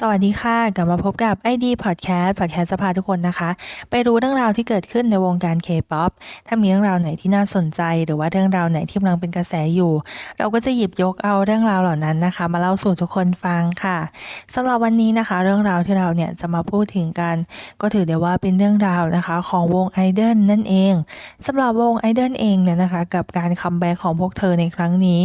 สวัสดีค่ะ กลับมาพบกับ ID Podcast Podcast จะพาทุกคนนะคะ ไปรู้เรื่องราวที่เกิดขึ้นในวงการ K-POP ถ้ามีเรื่องราวไหนที่น่าสนใจ หรือว่าเรื่องราวไหนที่กำลังเป็นกระแสอยู่ เราก็จะหยิบยกเอาเรื่องราวเหล่านั้นนะคะ มาเล่าสู่ทุกคนฟังค่ะสำหรับวันนี้นะคะ เรื่องราวที่เราเนี่ยจะมาพูดถึงกัน ก็ถือได้ว่าเป็นเรื่องราวนะคะของวงไอดอลนั่นเองสำหรับวงไอดอลเองเนี่ยนะคะ กับการคัมแบ็กของพวกเธอในครั้งนี้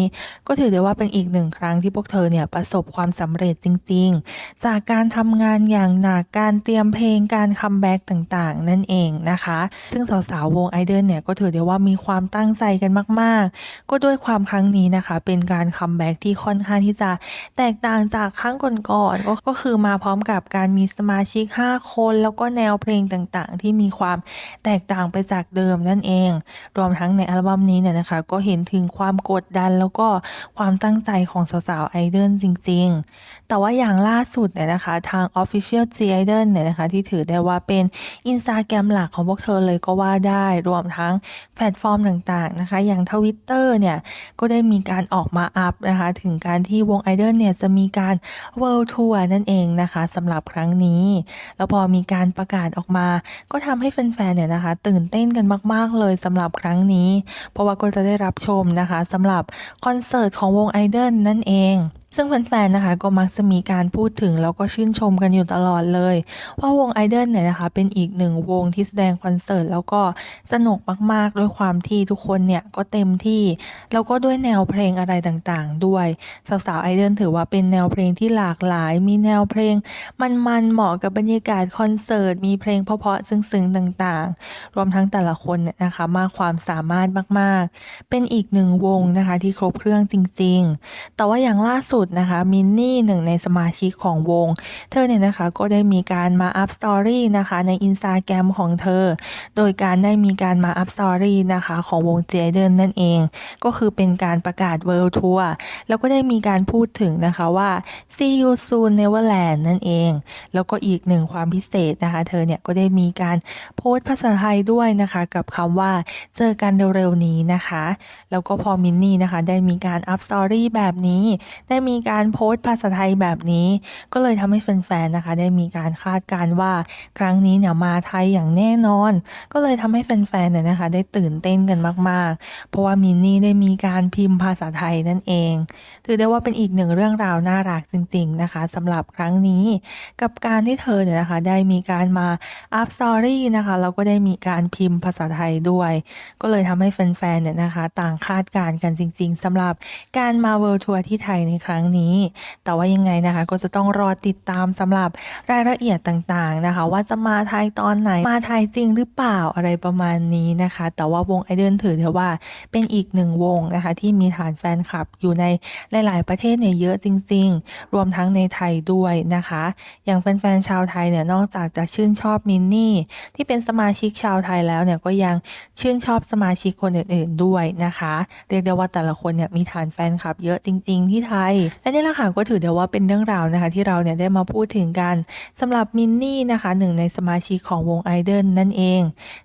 ก็ถือได้ว่าเป็นอีกหนึ่งครั้งที่พวกเธอเนี่ยประสบความสำเร็จจริง ๆจากการทำงานอย่างหนักการเตรียมเพลงการคัมแบ็กต่างๆ นั่นเองนะคะ ซึ่งสาวๆวงไอเดนเนี่ยก็ถือได้ว่ามีความตั้งใจกันมาก ๆ ก็ด้วยความครั้งนี้นะคะ เป็นการคัมแบ็กที่ค่อนข้างที่จะแตกต่างจากครั้งก่อนๆก็ก็คือมาพร้อมกับการมีสมาชิก 5 คน แล้วก็แนวเพลงต่างๆ ที่มีความแตกต่างไปจากเดิมนั่นเอง รวมทั้งในอัลบั้มนี้เนี่ยนะคะ ก็เห็นถึงความกดดันแล้วก็ความตั้งใจของสาวๆไอดอลจริง ๆ แต่ว่าอย่างล่าสุดเนี่ยนะคะ ทาง Official G Idol เนี่ยนะคะ ที่ถือได้ว่าเป็น Instagram หลักของพวกเธอเลยก็ว่าได้รวมทั้งแพลตฟอร์มต่างๆนะคะ อย่าง Twitter เนี่ย ก็ได้มีการออกมาอัพนะคะ ถึงการที่วง Idol เนี่ย จะมีการ World Tour นั่นเองนะคะสำหรับครั้งนี้ แล้วพอมีการประกาศออกมา ก็ทำให้แฟนๆเนี่ยนะคะ ตื่นเต้นกันมาก ๆ เลยสำหรับครั้งนี้ เพราะว่าก็จะได้รับชมนะคะสำหรับคอนเสิร์ตของวง Idol นั่นเอง ซึ่งแฟนๆ นะคะก็มักจะมีการพูดถึงแล้วก็ชื่นชมกันอยู่ตลอดเลย ว่าวงไอดอลเนี่ยนะคะเป็นอีกหนึ่งวงที่แสดงคอนเสิร์ตแล้วก็สนุกมากๆ ด้วยความที่ทุกคนเนี่ยก็เต็มที่ แล้วก็ด้วยแนวเพลงอะไรต่างๆ ด้วย สาวๆไอดอลถือว่าเป็นแนวเพลงที่หลากหลาย มีแนวเพลง มันๆเหมาะกับบรรยากาศคอนเสิร์ตมีเพลงเพราะๆซึ้งๆต่างๆ รวมทั้งแต่ละคนเนี่ยนะคะมากความสามารถมากๆ เป็นอีกหนึ่งวงนะคะที่ครบเครื่องจริง ๆ แต่ว่าอย่างล่าสุดนะคะมินนี่หนึ่งในสมาชิกของวง เธอเนี่ยนะคะก็ได้มีการมาอัพสตอรี่นะคะในอินสตาแกรมของเธอ โดยการได้มีการมาอัพสตอรี่นะคะของวงเจเดนนั่นเอง ก็คือเป็นการประกาศเวิลด์ทัวร์แล้วก็ได้มีการพูดถึงนะคะว่า see you soon Neverland นั่นเอง แล้วก็อีกหนึ่งความพิเศษนะคะ เธอเนี่ยก็ได้มีการโพสต์ภาษาไทยด้วยนะคะกับคำว่าเจอกันเร็วๆนี้นะคะ แล้วก็พอมินนี่นะคะได้มีการอัพสตอรี่แบบนี้ได้มีีการโพสต์ภาษาไทยแบบนี้ ก็เลยทำให้แฟนๆนะคะ ได้มีการคาดการว่าครั้งนี้เนี่ยมาไทยอย่างแน่นอน ก็เลยทำให้แฟนๆเนี่ยนะคะ ได้ตื่นเต้นกันมากๆ เพราะว่ามินนี่ได้มีการพิมพ์ภาษาไทยนั่นเอง ถือได้ว่าเป็นอีกหนึ่งเรื่องราวน่ารักจริง ๆนะคะสำหรับครั้งนี้ กับการที่เธอเนี่ยนะคะ ได้มีการมาอัพสตอรี่นะคะแล้วก็ได้มีการพิมพ์ภาษาไทยด้วย ก็เลยทำให้แฟนๆเนี่ยนะคะ ต่างคาดการกันจริง ๆสำหรับการมาเวิลด์ทัวร์ที่ไทยในครั้งนี้ แต่ว่ายังไงนะคะก็จะต้องรอติดตามสำหรับรายละเอียดต่างๆนะคะ ว่าจะมาไทยตอนไหนมาไทยจริงหรือเปล่าอะไรประมาณนี้นะคะ แต่ว่าวงไอเดนถือเถอะว่าเป็นอีกหนึ่งวงนะคะ ที่มีฐานแฟนคลับอยู่ในหลาย ๆ ประเทศเนี่ยเยอะจริง ๆ รวมทั้งในไทยด้วยนะคะ อย่างแฟน ๆ ชาวไทยเนี่ยนอกจากจะชื่นชอบมินนี่ที่เป็นสมาชิกชาวไทยแล้วเนี่ยก็ยังชื่นชอบสมาชิกคนอื่น ๆ ด้วยนะคะ เรียกได้ว่าแต่ละคนเนี่ยมีฐานแฟนคลับเยอะจริง ๆ ที่ไทยและนี่แหละค่ะก็ถือได้ว่าเป็นเรื่องราวนะคะ ที่เราเนี่ยได้มาพูดถึงกันสำหรับมินนี่นะคะหนึ่งในสมาชิกของวงไอดอลนั่นเอง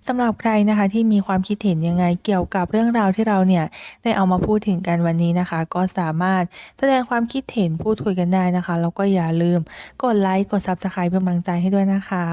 สำหรับใครนะคะที่มีความคิดเห็นยังไงเกี่ยวกับเรื่องราวที่เราเนี่ยได้เอามาพูดถึงกันวันนี้นะคะ ก็สามารถแสดงความคิดเห็นพูดคุยกันได้นะคะแล้วก็อย่าลืมกดไลค์กด Subscribe เป็นกำลังใจให้ด้วยนะคะ